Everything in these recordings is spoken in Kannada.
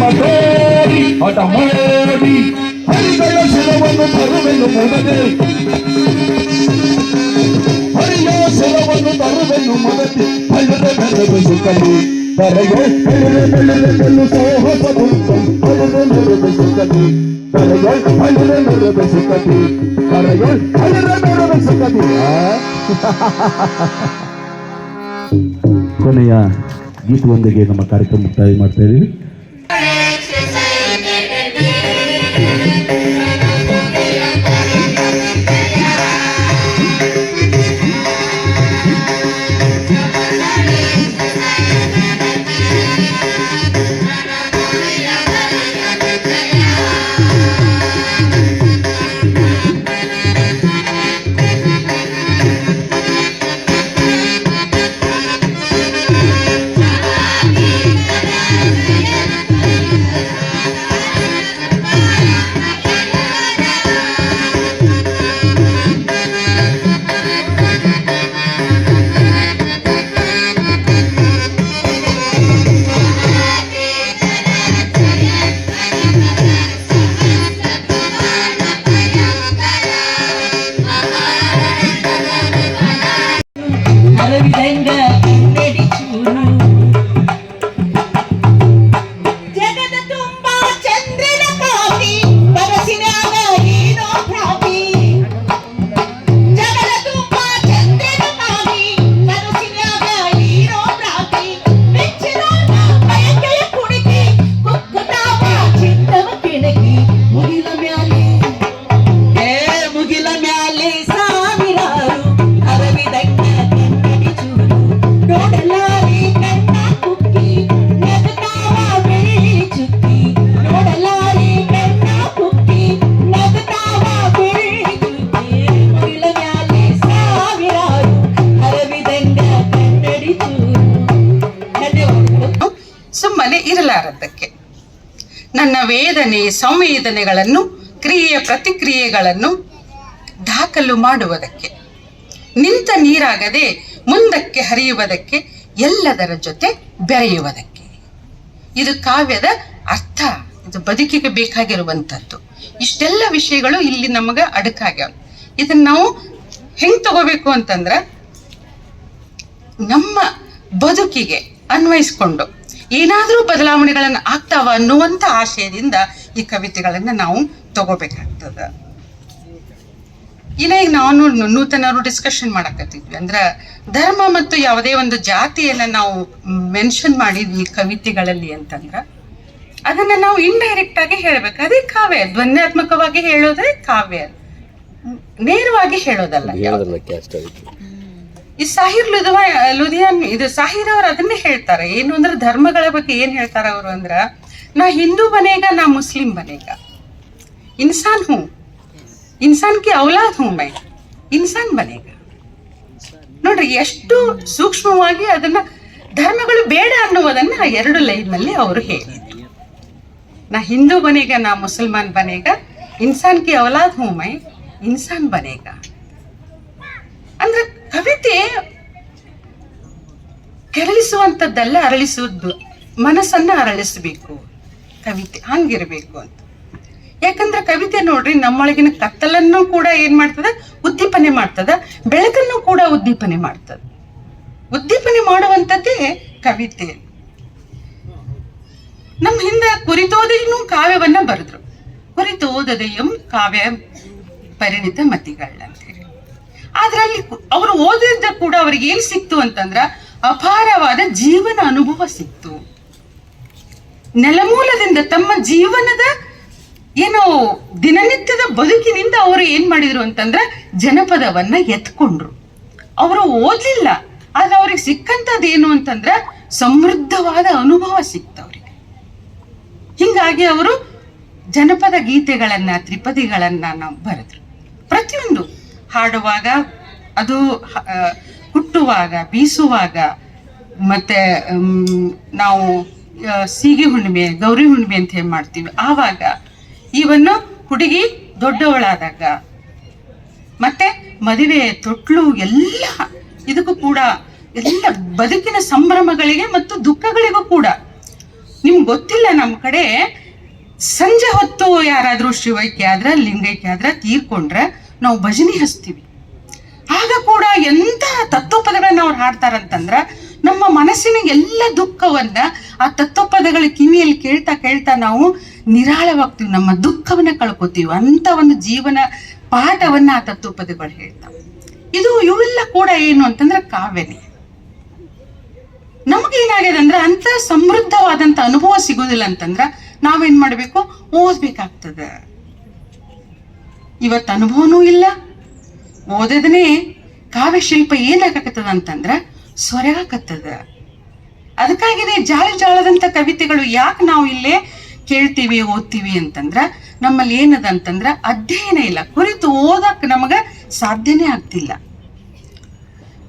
ಮಾಡಿ ಹಠ ಮಾಡಿ ಹರಿಗಳ ತರುವೆನು ಮೊದಲೇ. ಹರಿಯ ತರುವೆನು ಮೊದಲೇ. ಹಳ್ಳದ ಬೆಳೆದು ಸುಖಲಿ. ತರಗೆ ಬೆಳೆದ ಬೆಳೆದ ಹಳ್ಳದ ಬೆಳೆದ ತರಗೆ ಹಳ್ಳದ ಬೆಳೆದ ತರಗೆ ಹಳ್ಳದ ಬೆಳೆದ ಕೊನೆಯ ಗೀತೆಯೊಂದಿಗೆ ನಮ್ಮ ಕಾರ್ಯಕ್ರಮ ಮುಕ್ತಾಯ ಮಾಡ್ತಾ ಇದ್ದೀವಿ. ನನ್ನ ವೇದನೆ ಸಂವೇದನೆಗಳನ್ನು, ಕ್ರಿಯೆಯ ಪ್ರತಿಕ್ರಿಯೆಗಳನ್ನು ದಾಖಲು ಮಾಡುವುದಕ್ಕೆ, ನಿಂತ ನೀರಾಗದೆ ಮುಂದಕ್ಕೆ ಹರಿಯುವುದಕ್ಕೆ, ಎಲ್ಲದರ ಜೊತೆ ಬೆರೆಯುವುದಕ್ಕೆ. ಇದು ಕಾವ್ಯದ ಅರ್ಥ. ಇದು ಬದುಕಿಗೆ ಬೇಕಾಗಿರುವಂಥದ್ದು. ಇಷ್ಟೆಲ್ಲ ವಿಷಯಗಳು ಇಲ್ಲಿ ನಮಗೆ ಅಡಕಾಗ್ಯಾವ. ಇದನ್ನ ನಾವು ಹೆಂಗೆ ತಗೋಬೇಕು ಅಂತಂದ್ರೆ, ನಮ್ಮ ಬದುಕಿಗೆ ಅನ್ವಯಿಸ್ಕೊಂಡು ಏನಾದರೂ ಬದಲಾವಣೆಗಳನ್ನು ಆಗ್ತಾವ ಅನ್ನುವಂಥ ಆಶಯದಿಂದ ಈ ಕವಿತೆಗಳನ್ನು ನಾವು ತಗೋಬೇಕಾಗ್ತದೆ. ಇನ್ನ ಈಗ ನಾವು ನೂತನರು ಡಿಸ್ಕಷನ್ ಮಾಡಕತ್ತಿದ್ವಿ. ಅಂದ್ರೆ ಧರ್ಮ ಮತ್ತು ಯಾವುದೇ ಒಂದು ಜಾತಿಯನ್ನ ನಾವು ಮೆನ್ಷನ್ ಮಾಡಿದ್ವಿ ಕವಿತೆಗಳಲ್ಲಿ ಅಂತಂದ್ರ, ಅದನ್ನ ನಾವು ಇಂಡೈರೆಕ್ಟ್ ಆಗಿ ಹೇಳ್ಬೇಕು. ಅದೇ ಕಾವ್ಯ. ಧ್ವನ್ಯಾತ್ಮಕವಾಗಿ ಹೇಳೋದೇ ಕಾವ್ಯ. ನೇರವಾಗಿ ಹೇಳೋದಲ್ಲ ಈ ಸಾಹಿರ್ ಲುಧವ, ಲುಧಿಯಾನ್, ಇದು ಸಾಹಿರ್ ಅವ್ರು ಅದನ್ನೇ ಹೇಳ್ತಾರೆ. ಏನು ಅಂದ್ರೆ ಧರ್ಮಗಳ ಬಗ್ಗೆ ಏನ್ ಹೇಳ್ತಾರ ಅವರು ಅಂದ್ರ, ನಾ ಹಿಂದೂ ಬನೇಗ, ನಾ ಮುಸ್ಲಿಂ ಬನೇಗ. ಇನ್ಸಾನ್ ಹೂ. ಇನ್ಸಾನ್ ಕಿ ಔಲಾದ್ ಹೂ ಮೈ. ಇನ್ಸಾನ್ ಬನೇಗ. ನೋಡ್ರಿ, ಎಷ್ಟು ಸೂಕ್ಷ್ಮವಾಗಿ ಅದನ್ನ ಧರ್ಮಗಳು ಬೇಡ ಅನ್ನುವುದನ್ನ ಎರಡು ಲೈನ್ನಲ್ಲಿ ಅವರು ಹೇಳಿದ್ರು. ನಾ ಹಿಂದೂ ಬನೇಗ, ನಾ ಮುಸಲ್ಮಾನ್ ಬನೇಗ, ಇನ್ಸಾನ್ ಕಿ ಔಲಾದ್ ಹೂ ಮೈ, ಇನ್ಸಾನ್ ಬನೇಗ. ಅಂದ್ರೆ ಕವಿತೆ ಕೆರಳಿಸುವಂಥದ್ದಲ್ಲ ಅರಳಿಸುವುದು. ಮನಸ್ಸನ್ನ ಅರಳಿಸಬೇಕು. ಕವಿತೆ ಹಂಗಿರ್ಬೇಕು ಅಂತ. ಯಾಕಂದ್ರೆ ಕವಿತೆ ನೋಡ್ರಿ ನಮ್ಮೊಳಗಿನ ಕತ್ತಲನ್ನು ಕೂಡ ಏನ್ ಮಾಡ್ತದ? ಉದ್ದೀಪನೆ ಮಾಡ್ತದ. ಬೆಳಕನ್ನು ಕೂಡ ಉದ್ದೀಪನೆ ಮಾಡ್ತದ. ಉದ್ದೀಪನೆ ಮಾಡುವಂಥದ್ದೇ ಕವಿತೆ. ನಮ್ಮ ಹಿಂದೆ ಕುರಿತೋದೆಯೂ ಕಾವ್ಯವನ್ನ ಬರೆದ್ರು. ಕುರಿತೋದದೆಯಂ ಕಾವ್ಯ ಪರಿಣಿತ ಮತಿಗಳ ಕು- ಅವರು ಓದಿದ ಕೂಡ ಅವರಿಗೆ ಏನ್ ಸಿಕ್ತು ಅಂತಂದ್ರ ಅಪಾರವಾದ ಜೀವನ ಅನುಭವ ಸಿಕ್ತು. ನೆಲಮೂಲದಿಂದ ತಮ್ಮ ಜೀವನದ ಏನು ದಿನನಿತ್ಯದ ಬದುಕಿನಿಂದ ಅವರು ಏನ್ ಮಾಡಿದ್ರು ಅಂತಂದ್ರ ಜನಪದವನ್ನ ಎತ್ಕೊಂಡ್ರು. ಅವರು ಓದ್ಲಿಲ್ಲ, ಆದ್ರೆ ಅವ್ರಿಗೆ ಸಿಕ್ಕಂತದ್ದು ಏನು ಅಂತಂದ್ರ ಸಮೃದ್ಧವಾದ ಅನುಭವ ಸಿಕ್ತವ್ರಿಗೆ ಹಿಂಗಾಗಿ ಅವರು ಜನಪದ ಗೀತೆಗಳನ್ನ, ತ್ರಿಪದಿಗಳನ್ನ ನಾವು ಬರೆದ್ರು. ಹಾಡುವಾಗ ಅದು ಹುಟ್ಟುವಾಗ, ಬೀಸುವಾಗ, ಮತ್ತೆ ನಾವು ಸೀಗೆ ಹುಣ್ಣಿಮೆ, ಗೌರಿ ಹುಣ್ಣಿಮೆ ಅಂತ ಹೇಳಿ ಮಾಡ್ತೀವಿ. ಆವಾಗ ಇವನ್ನು ಹುಡುಗಿ ದೊಡ್ಡವಳಾದಾಗ, ಮತ್ತೆ ಮದುವೆ ತೊಟ್ಲು ಎಲ್ಲ ಇದಕ್ಕೂ ಕೂಡ, ಎಲ್ಲ ಬದುಕಿನ ಸಂಭ್ರಮಗಳಿಗೆ ಮತ್ತು ದುಃಖಗಳಿಗೂ ಕೂಡ. ನಿಮ್ಗೆ ಗೊತ್ತಿಲ್ಲ ನಮ್ಮ ಕಡೆ, ಸಂಜೆ ಹೊತ್ತು ಯಾರಾದರೂ ಶಿವೈಕ್ಯ ಆದ್ರೆ ಲಿಂಗೈಕ್ಯ ಆದ್ರೆ ತೀರ್ಕೊಂಡ್ರೆ ನಾವು ಭಜನೆ ಹಚ್ತೀವಿ. ಆಗ ಕೂಡ ಎಂತಹ ತತ್ವಪದಗಳನ್ನ ಅವ್ರು ಹಾಡ್ತಾರಂತಂದ್ರ ನಮ್ಮ ಮನಸ್ಸಿನ ಎಲ್ಲ ದುಃಖವನ್ನ ಆ ತತ್ವಪದಗಳ ಕಿವಿಯಲ್ಲಿ ಕೇಳ್ತಾ ಕೇಳ್ತಾ ನಾವು ನಿರಾಳವಾಗ್ತೀವಿ. ನಮ್ಮ ದುಃಖವನ್ನ ಕಳ್ಕೊತೀವಿ. ಅಂತ ಒಂದು ಜೀವನ ಪಾಠವನ್ನ ಆ ತತ್ವಪದಗಳು ಹೇಳ್ತಾವೆ. ಇದು ಇವೆಲ್ಲ ಕೂಡ ಏನು ಅಂತಂದ್ರೆ ಕಾವ್ಯನೇ. ನಮಗೇನಾಗಿದೆ ಅಂದ್ರೆ ಅಂತ ಸಮೃದ್ಧವಾದಂತ ಅನುಭವ ಸಿಗೋದಿಲ್ಲ ಅಂತಂದ್ರೆ ನಾವೇನ್ ಮಾಡಬೇಕು? ಓದ್ಬೇಕಾಗ್ತದೆ. ಇವತ್ತು ಅನುಭವನೂ ಇಲ್ಲ. ಓದದನೇ ಕಾವ್ಯಶಿಲ್ಪ ಏನಾಗಕತ್ತದ ಅಂತಂದ್ರ ಸೊರೆಯಾಕತ್ತದ. ಅದಕ್ಕಾಗಿನೇ ಜಾಳ ಜಾಳದಂತ ಕವಿತೆಗಳು ಯಾಕೆ ನಾವು ಇಲ್ಲೇ ಕೇಳ್ತೀವಿ, ಓದ್ತೀವಿ ಅಂತಂದ್ರ ನಮ್ಮಲ್ಲಿ ಏನದ ಅಂತಂದ್ರ ಅಧ್ಯಯನ ಇಲ್ಲ. ಕುರಿತು ಓದಕ್ ನಮಗ ಸಾಧ್ಯನೇ ಆಗ್ತಿಲ್ಲ.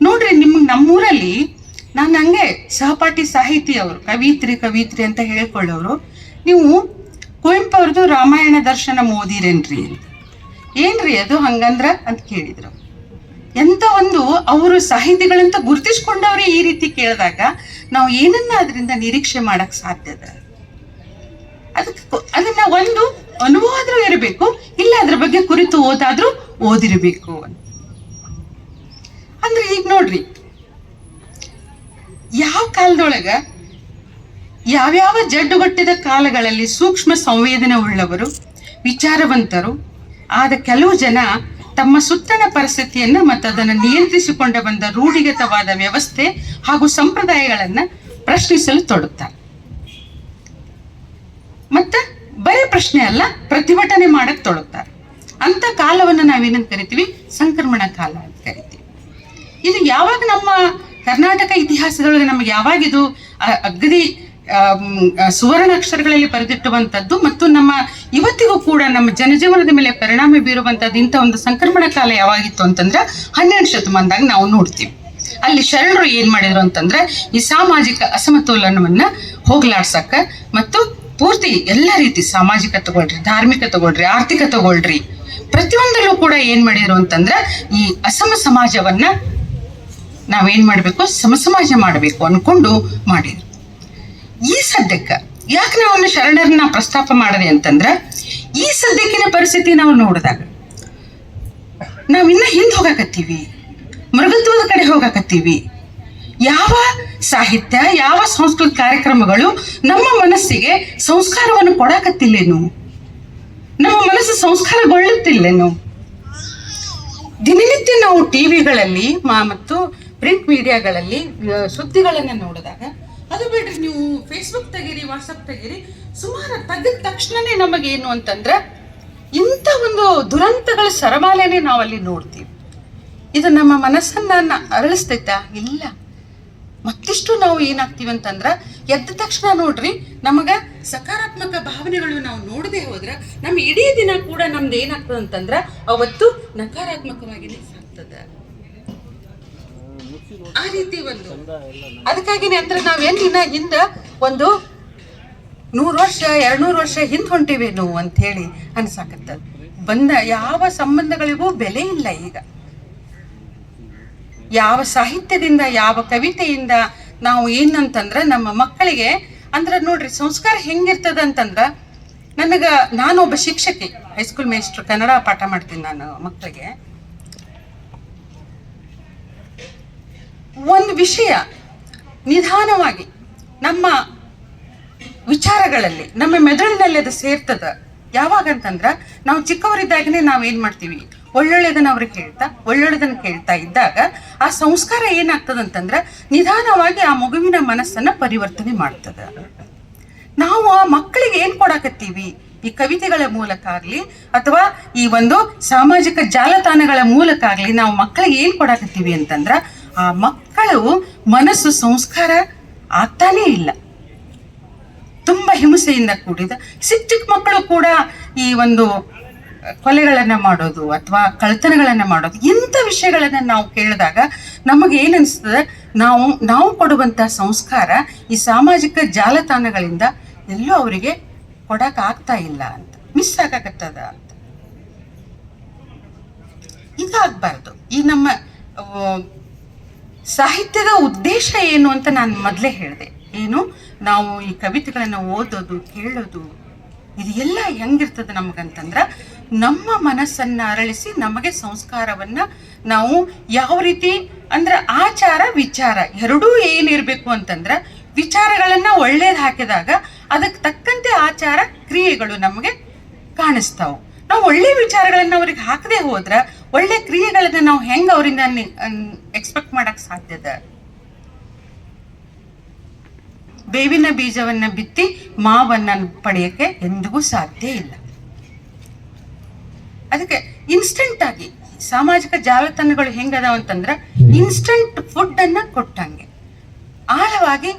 ನೋಡ್ರಿ ನಿಮ್ಗೆ ನಮ್ಮೂರಲ್ಲಿ ನಾನು ಹಂಗೆ ಸಹಪಾಠಿ ಸಾಹಿತಿ ಅವರು, ಕವಿತ್ರಿ ಕವಿತ್ರಿ ಅಂತ ಹೇಳ್ಕೊಳ್ಳೋರು, ನೀವು ಕುವೆಂಪು ಅವ್ರದ್ದು ರಾಮಾಯಣ ದರ್ಶನ ಓದಿರೇನ್ರಿ ಅಂತ. ಏನ್ರಿ ಅದು ಹಂಗಂದ್ರ ಅಂತ ಕೇಳಿದ್ರು. ಎಂತ ಒಂದು ಅವರು ಸಾಹಿತಿಗಳಂತ ಗುರುತಿಸ್ಕೊಂಡವ್ರೆ ಈ ರೀತಿ ಕೇಳಿದಾಗ ನಾವು ಏನನ್ನ ಅದರಿಂದ ನಿರೀಕ್ಷೆ ಮಾಡಕ್ ಸಾಧ್ಯದ ಅದಕ್ಕೆ ಅದನ್ನ ಒಂದು ಅನುಭವ ಆದ್ರೂ ಇರಬೇಕು, ಇಲ್ಲ ಅದ್ರ ಬಗ್ಗೆ ಕುರಿತು ಓದಾದ್ರೂ ಓದಿರಬೇಕು ಅಂದ್ರೆ ಈಗ ನೋಡ್ರಿ, ಯಾವ ಕಾಲದೊಳಗ ಯಾವ್ಯಾವ ಜಡ್ಡುಗಟ್ಟಿದ ಕಾಲಗಳಲ್ಲಿ ಸೂಕ್ಷ್ಮ ಸಂವೇದನೆ ಉಳ್ಳವರು, ವಿಚಾರವಂತರು ಆದ ಕೆಲವು ಜನ ತಮ್ಮ ಸುತ್ತಣ ಪರಿಸ್ಥಿತಿಯನ್ನು ಮತ್ತು ಅದನ್ನು ನಿಯಂತ್ರಿಸಿಕೊಂಡ ಬಂದ ರೂಢಿಗತವಾದ ವ್ಯವಸ್ಥೆ ಹಾಗೂ ಸಂಪ್ರದಾಯಗಳನ್ನ ಪ್ರಶ್ನಿಸಲು ತೊಡುತ್ತಾರೆ ಮತ್ತು ಬರೀ ಪ್ರಶ್ನೆ ಅಲ್ಲ ಪ್ರತಿಭಟನೆ ಮಾಡಕ್ಕೆ ತೊಡುತ್ತಾರೆ ಅಂತ ಕಾಲವನ್ನು ನಾವೇನಂತ ಕರಿತೀವಿ? ಸಂಕ್ರಮಣ ಕಾಲ ಅಂತ ಕರಿತೀವಿ. ಇದು ಯಾವಾಗ ನಮ್ಮ ಕರ್ನಾಟಕ ಇತಿಹಾಸದೊಳಗೆ ನಮಗೆ ಯಾವಾಗ ಇದು ಅ- ಅಗದಿ ಆಮ್, ಆ, ಸುವರ್ಣ ಅಕ್ಷರಗಳಲ್ಲಿ ಬರೆದಿಟ್ಟುವಂಥದ್ದು ಮತ್ತು ನಮ್ಮ ಇವತ್ತಿಗೂ ಕೂಡ ನಮ್ಮ ಜನಜೀವನದ ಮೇಲೆ ಪರಿಣಾಮ ಬೀರುವಂಥದ್ದು ಇಂಥ ಒಂದು ಸಂಕ್ರಮಣ ಕಾಲ ಯಾವಾಗಿತ್ತು ಅಂತಂದ್ರೆ ಹನ್ನೆರಡು ಶತಮಾನದಾಗ ನಾವು ನೋಡ್ತೀವಿ. ಅಲ್ಲಿ ಶರಣರು ಏನು ಮಾಡಿದ್ರು ಅಂತಂದ್ರೆ ಈ ಸಾಮಾಜಿಕ ಅಸಮತೋಲನವನ್ನ ಹೋಗ್ಲಾಡ್ಸಕ್ಕ ಮತ್ತು ಪೂರ್ತಿ ಎಲ್ಲ ರೀತಿ ಸಾಮಾಜಿಕ ತಗೊಳ್ರಿ, ಧಾರ್ಮಿಕ ತಗೊಳ್ರಿ, ಆರ್ಥಿಕ ತಗೊಳ್ರಿ. ಪ್ರತಿಯೊಂದರಲ್ಲೂ ಕೂಡ ಏನು ಮಾಡಿದ್ರು ಅಂತಂದ್ರೆ ಈ ಅಸಮ ಸಮಾಜವನ್ನ ನಾವೇನ್ ಮಾಡಬೇಕು? ಸಮಸಮಾಜ ಮಾಡಬೇಕು ಅನ್ಕೊಂಡು ಮಾಡಿದ್ರು. ಈ ಸದ್ಯಕ್ಕ ಯಾಕೆ ನಾವು ಶರಣರನ್ನ ಪ್ರಸ್ತಾಪ ಮಾಡಿದೆ ಅಂತಂದ್ರೆ, ಈ ಸದ್ಯಕ್ಕಿನ ಪರಿಸ್ಥಿತಿ ನಾವು ನೋಡಿದಾಗ, ನಾವು ಇನ್ನ ಹಿಂದೆ ಹೋಗಾಕತ್ತೀವಿ, ಮೃಗತ್ವದ ಕಡೆ ಹೋಗಾಕತ್ತೀವಿ. ಯಾವ ಸಾಹಿತ್ಯ, ಯಾವ ಸಂಸ್ಕೃತ ಕಾರ್ಯಕ್ರಮಗಳು ನಮ್ಮ ಮನಸ್ಸಿಗೆ ಸಂಸ್ಕಾರವನ್ನು ಕೊಡಾಕತ್ತಿಲ್ಲೇನು? ನಮ್ಮ ಮನಸ್ಸು ಸಂಸ್ಕಾರಗೊಳ್ಳುತ್ತಿಲ್ಲೇನು? ದಿನನಿತ್ಯ ನಾವು ಟಿವಿಗಳಲ್ಲಿ ಮತ್ತು ಪ್ರಿಂಟ್ ಮೀಡಿಯಾಗಳಲ್ಲಿ ಸುದ್ದಿಗಳನ್ನು ನೋಡಿದಾಗ ಅದು ಬಿಡ್ರಿ, ನೀವು ಫೇಸ್ಬುಕ್ ತೆಗೀರಿ ವಾಟ್ಸಪ್ ತೆಗೀರಿ. ಸುಮಾರು ತೆಗೆದ ತಕ್ಷಣನೇ ನಮಗೇನು ಅಂತಂದ್ರೆ, ಇಂಥ ಒಂದು ದುರಂತಗಳ ಸರಮಾಲೆನೇ ನಾವು ಅಲ್ಲಿ ನೋಡ್ತೀವಿ. ಇದು ನಮ್ಮ ಮನಸ್ಸನ್ನ ಅರಳಿಸ್ತೈತಾ? ಇಲ್ಲ. ಮತ್ತಿಷ್ಟು ನಾವು ಏನಾಗ್ತೀವಿ ಅಂತಂದ್ರೆ, ಎದ್ದ ತಕ್ಷಣ ನೋಡ್ರಿ, ನಮಗೆ ಸಕಾರಾತ್ಮಕ ಭಾವನೆಗಳು ನಾವು ನೋಡದೆ ಹೋದ್ರೆ, ನಮ್ಮ ಇಡೀ ದಿನ ಕೂಡ ನಮ್ದು ಏನಾಗ್ತದೆ ಅಂತಂದ್ರೆ ಅವತ್ತು ನಕಾರಾತ್ಮಕವಾಗಿನೇ ಸಾಗ್ತದ. ಆ ರೀತಿ ಒಂದು ಅದಕ್ಕಾಗಿನೇ ಅಂದ್ರೆ ನಾವೇನ್ ದಿನ ಹಿಂದ ಒಂದು ನೂರು ವರ್ಷ, ಎರಡ್ನೂರು ವರ್ಷ ಹಿಂದ್ ನೋ ಅಂತ ಹೇಳಿ ಅನ್ಸಾಕತ್ತ. ಬಂದ ಯಾವ ಸಂಬಂಧಗಳಿಗೂ ಬೆಲೆ ಇಲ್ಲ ಈಗ. ಯಾವ ಸಾಹಿತ್ಯದಿಂದ, ಯಾವ ಕವಿತೆಯಿಂದ ನಾವು ಏನಂತಂದ್ರ ನಮ್ಮ ಮಕ್ಕಳಿಗೆ ಅಂದ್ರ ನೋಡ್ರಿ ಸಂಸ್ಕಾರ ಹೆಂಗಿರ್ತದ ಅಂತಂದ್ರ ನನಗ ನಾನೊಬ್ಬ ಶಿಕ್ಷಕಿ, ಹೈಸ್ಕೂಲ್ ಮೇಸ್ಟ್ರು ಕನ್ನಡ ಪಾಠ ಮಾಡ್ತೀನಿ ನಾನು ಮಕ್ಕಳಿಗೆ. ಒಂದು ವಿಷಯ ನಿಧಾನವಾಗಿ ನಮ್ಮ ವಿಚಾರಗಳಲ್ಲಿ, ನಮ್ಮ ಮೆದುಳಿನಲ್ಲಿ ಅದು ಸೇರ್ತದ. ಯಾವಾಗ ಅಂತಂದ್ರ ನಾವು ಚಿಕ್ಕವರಿದ್ದಾಗನೇ ನಾವು ಏನು ಮಾಡ್ತೀವಿ? ಒಳ್ಳೊಳ್ಳೆದನ್ನ ಅವ್ರಿಗೆ ಹೇಳ್ತಾ ಒಳ್ಳೊಳ್ಳೆದನ್ನ ಕೇಳ್ತಾ ಇದ್ದಾಗ ಆ ಸಂಸ್ಕಾರ ಏನಾಗ್ತದ ಅಂತಂದ್ರ ನಿಧಾನವಾಗಿ ಆ ಮಗುವಿನ ಮನಸ್ಸನ್ನ ಪರಿವರ್ತನೆ ಮಾಡ್ತದೆ. ನಾವು ಆ ಮಕ್ಕಳಿಗೆ ಏನು ಕೊಡಾಕತ್ತೀವಿ? ಈ ಕವಿತೆಗಳ ಮೂಲಕ ಆಗಲಿ, ಅಥವಾ ಈ ಒಂದು ಸಾಮಾಜಿಕ ಜಾಲತಾಣಗಳ ಮೂಲಕ ಆಗಲಿ, ನಾವು ಮಕ್ಕಳಿಗೆ ಏನು ಕೊಡಾಕತ್ತೀವಿ ಅಂತಂದ್ರ, ಆ ಮಕ್ಕಳು ಮನಸ್ಸು ಸಂಸ್ಕಾರ ಆಗ್ತಾನೇ ಇಲ್ಲ. ತುಂಬಾ ಹಿಂಸೆಯಿಂದ ಕೂಡಿದ, ಚಿಕ್ಕ ಚಿಕ್ಕ ಮಕ್ಕಳು ಕೂಡ ಈ ಒಂದು ಕೊಲೆಗಳನ್ನ ಮಾಡೋದು ಅಥವಾ ಕಳ್ತನಗಳನ್ನ ಮಾಡೋದು, ಇಂಥ ವಿಷಯಗಳನ್ನ ನಾವು ಕೇಳಿದಾಗ ನಮಗೆ ಏನಿಸ್ತದೆ ನಾವು ನಾವು ಕೊಡುವಂತ ಸಂಸ್ಕಾರ ಈ ಸಾಮಾಜಿಕ ಜಾಲತಾಣಗಳಿಂದ ಎಲ್ಲೂ ಅವರಿಗೆ ಕೊಡಕ್ ಆಗ್ತಾ ಇಲ್ಲ ಅಂತ, ಮಿಸ್ ಆಗಾಕತ್ತದ ಅಂತ. ಇದಾಗಬಾರ್ದು. ಈ ನಮ್ಮ ಸಾಹಿತ್ಯದ ಉದ್ದೇಶ ಏನು ಅಂತ ನಾನು ಮೊದಲೇ ಹೇಳಿದೆ. ಏನು? ನಾವು ಈ ಕವಿತೆಗಳನ್ನು ಓದೋದು, ಕೇಳೋದು ಇದೆಲ್ಲ ಹೆಂಗಿರ್ತದೆ ನಮಗಂತಂದ್ರೆ ನಮ್ಮ ಮನಸ್ಸನ್ನು ಅರಳಿಸಿ ನಮಗೆ ಸಂಸ್ಕಾರವನ್ನು ನಾವು ಯಾವ ರೀತಿ ಅಂದ್ರೆ ಆಚಾರ, ವಿಚಾರ ಎರಡೂ ಏನಿರಬೇಕು ಅಂತಂದ್ರೆ ವಿಚಾರಗಳನ್ನು ಒಳ್ಳೇದು ಹಾಕಿದಾಗ ಅದಕ್ಕೆ ತಕ್ಕಂತೆ ಆಚಾರ ಕ್ರಿಯೆಗಳು ನಮಗೆ ಕಾಣಿಸ್ತಾವೆ. ನಾವು ಒಳ್ಳೆ ವಿಚಾರಗಳನ್ನು ಅವ್ರಿಗೆ ಹಾಕದೆ ಹೋದ್ರೆ, ಒಳ್ಳೆ ಕ್ರಿಯೆಗಳನ್ನು ನಾವು ಹೆಂಗೆ ಅವರಿಂದ ಎಕ್ಸ್ಪೆಕ್ಟ್ ಮಾಡಕ್ ಸಾಧ್ಯದ ಬೇವಿನ ಬೀಜವನ್ನ ಬಿತ್ತಿ ಮಾವನ್ನ ಪಡೆಯಕ್ಕೆ ಎಂದಿಗೂ ಸಾಧ್ಯ ಇಲ್ಲ. ಅದಕ್ಕೆ ಇನ್ಸ್ಟಂಟ್ ಆಗಿ ಸಾಮಾಜಿಕ ಜಾಲತಾಣಗಳು ಹೆಂಗದಾವ ಅಂತಂದ್ರ ಇನ್ಸ್ಟಂಟ್ ಫುಡ್ ಅನ್ನ ಕೊಟ್ಟಂಗೆ. ಆಳವಾಗಿ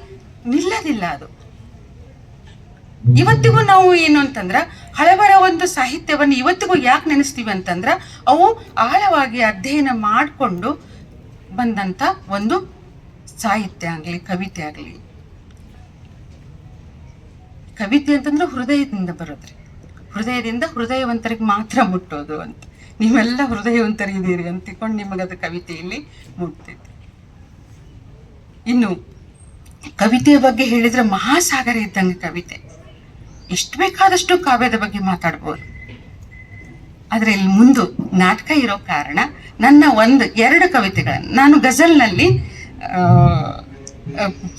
ನಿಲ್ಲದಿಲ್ಲ ಅದು. ಇವತ್ತಿಗೂ ನಾವು ಏನು ಅಂತಂದ್ರ ಹಳಬರ ಒಂದು ಸಾಹಿತ್ಯವನ್ನು ಇವತ್ತಿಗೂ ಯಾಕೆ ನೆನೆಸ್ತೀವಿ ಅಂತಂದ್ರ ಅವು ಆಳವಾಗಿ ಅಧ್ಯಯನ ಮಾಡಿಕೊಂಡು ಬಂದಂತ ಒಂದು ಸಾಹಿತ್ಯ ಆಗಲಿ, ಕವಿತೆ ಆಗಲಿ. ಕವಿತೆ ಅಂತಂದ್ರೆ ಹೃದಯದಿಂದ ಬರೋದ್ರಿ. ಹೃದಯದಿಂದ ಹೃದಯವಂತರಿಗೆ ಮಾತ್ರ ಮುಟ್ಟೋದು ಅಂತ. ನೀವೆಲ್ಲ ಹೃದಯವಂತರಿದ್ದೀರಿ ಅಂತ ತಿಳ್ಕೊಂಡು ನಿಮಗದು ಕವಿತೆಯಲ್ಲಿ ಮುಟ್ತೈತಿ ಇನ್ನು ಕವಿತೆಯ ಬಗ್ಗೆ ಹೇಳಿದ್ರೆ ಮಹಾಸಾಗರ ಇದ್ದಂಗೆ ಕವಿತೆ. ಎಷ್ಟು ಬೇಕಾದಷ್ಟು ಕಾವ್ಯದ ಬಗ್ಗೆ ಮಾತಾಡ್ಬೋದು. ಆದ್ರೆ ಇಲ್ಲಿ ಮುಂದು ನಾಟಕ ಇರೋ ಕಾರಣ ನನ್ನ ಒಂದು ಎರಡು ಕವಿತೆಗಳನ್ನು ನಾನು ಗಜಲ್ನಲ್ಲಿ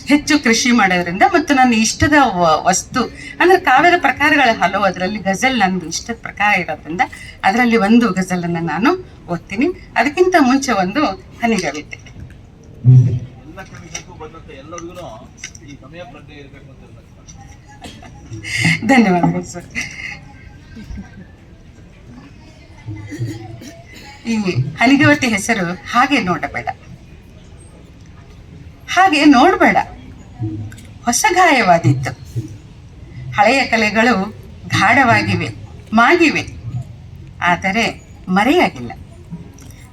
ಹೆಚ್ಚು ಕೃಷಿ ಮಾಡೋದ್ರಿಂದ ಮತ್ತು ನನ್ನ ಇಷ್ಟದ ವಸ್ತು ಅಂದರೆ ಕಾವ್ಯದ ಪ್ರಕಾರಗಳ ಹಲವು ಅದರಲ್ಲಿ ಗಜಲ್ ನಂದು ಇಷ್ಟದ ಪ್ರಕಾರ ಇರೋದ್ರಿಂದ ಅದರಲ್ಲಿ ಒಂದು ಗಜಲನ್ನು ನಾನು ಓದ್ತೀನಿ. ಅದಕ್ಕಿಂತ ಮುಂಚೆ ಒಂದು ಹನಿಗವಿತೆ ಧನ್ಯವಾದಗಳು ಕವಿಗಳಿಗೂ ಈ ಹನಿಗವತಿ ಹೆಸರು ಹಾಗೆ ನೋಡಬೇಡ. ಹಾಗೆ ನೋಡಬೇಡ. ಹೊಸ ಗಾಯವಾದಿತ್ತು ಹಳೆಯ ಕಲೆಗಳು ಗಾಢವಾಗಿವೆ, ಮಾಗಿವೆ. ಆದರೆ ಮರೆಯಾಗಿಲ್ಲ.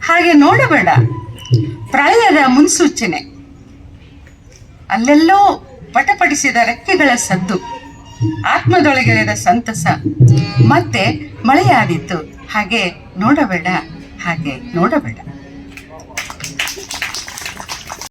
ಹಾಗೆ ನೋಡಬೇಡ. ಪ್ರಳಯದ ಮುನ್ಸೂಚನೆ. ಅಲ್ಲೆಲ್ಲೋ ಪಟಪಡಿಸಿದ ರೆಕ್ಕೆಗಳ ಸದ್ದು, ಆತ್ಮದೊಳಗೆಳೆದ ಸಂತಸ. ಮತ್ತೆ ಮಳೆಯಾದಿತ್ತು ಹಾಗೆ ನೋಡಬೇಡ. ಹಾಗೆ ನೋಡಬೇಡ.